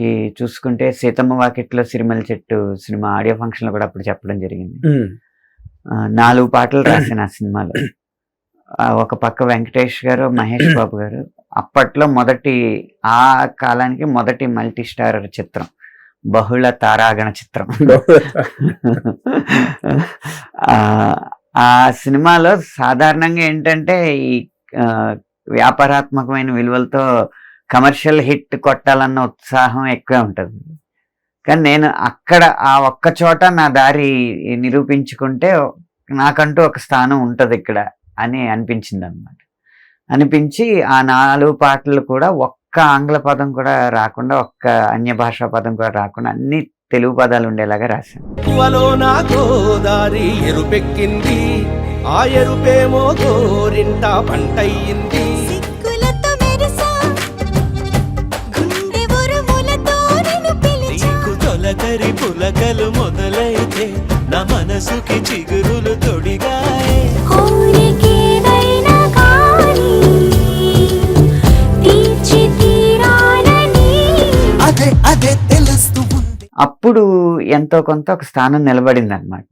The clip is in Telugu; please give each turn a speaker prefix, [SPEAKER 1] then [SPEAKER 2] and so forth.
[SPEAKER 1] మనకి చూసుకుంటే సీతమ్మ వాకిట్లో సిరిమల చెట్టు సినిమా ఆడియో ఫంక్షన్లో కూడా అప్పుడు చెప్పడం జరిగింది. నాలుగు పాటలు రాసిన ఆ సినిమాలో. ఒక పక్క వెంకటేష్ గారు మహేష్ బాబు గారు. అప్పట్లో మొదటి ఆ కాలానికి మొదటి మల్టీ స్టార్ చిత్రం. బహుళ తారాగణ చిత్రం. ఆ, ఆ సినిమాలో సాధారణంగా ఏంటంటే ఈ వ్యాపారాత్మకమైన విలువలతో కమర్షియల్ హిట్ కొట్టాలన్న ఉత్సాహం ఎక్కువ ఉంటుంది. కానీ నేను అక్కడ ఆ ఒక్క చోట నా దారి నిరూపించుకుంటే నాకంటూ ఒక స్థానం ఉంటుంది ఇక్కడ అని అనిపించింది అనమాట అనిపించి ఆ నాలుగు పాటలు కూడా ఒక్క ఆంగ్ల పదం కూడా రాకుండా ఒక్క అన్య భాషా పదం కూడా రాకుండా అన్ని తెలుగు పదాలు ఉండేలాగా రాశాను.
[SPEAKER 2] పులకలు మొదలైతే నా మనసుకి చిగురులు తొడిగాయే.
[SPEAKER 1] అప్పుడు ఎంతో కొంత ఒక స్థానం నిలబడింది అనమాట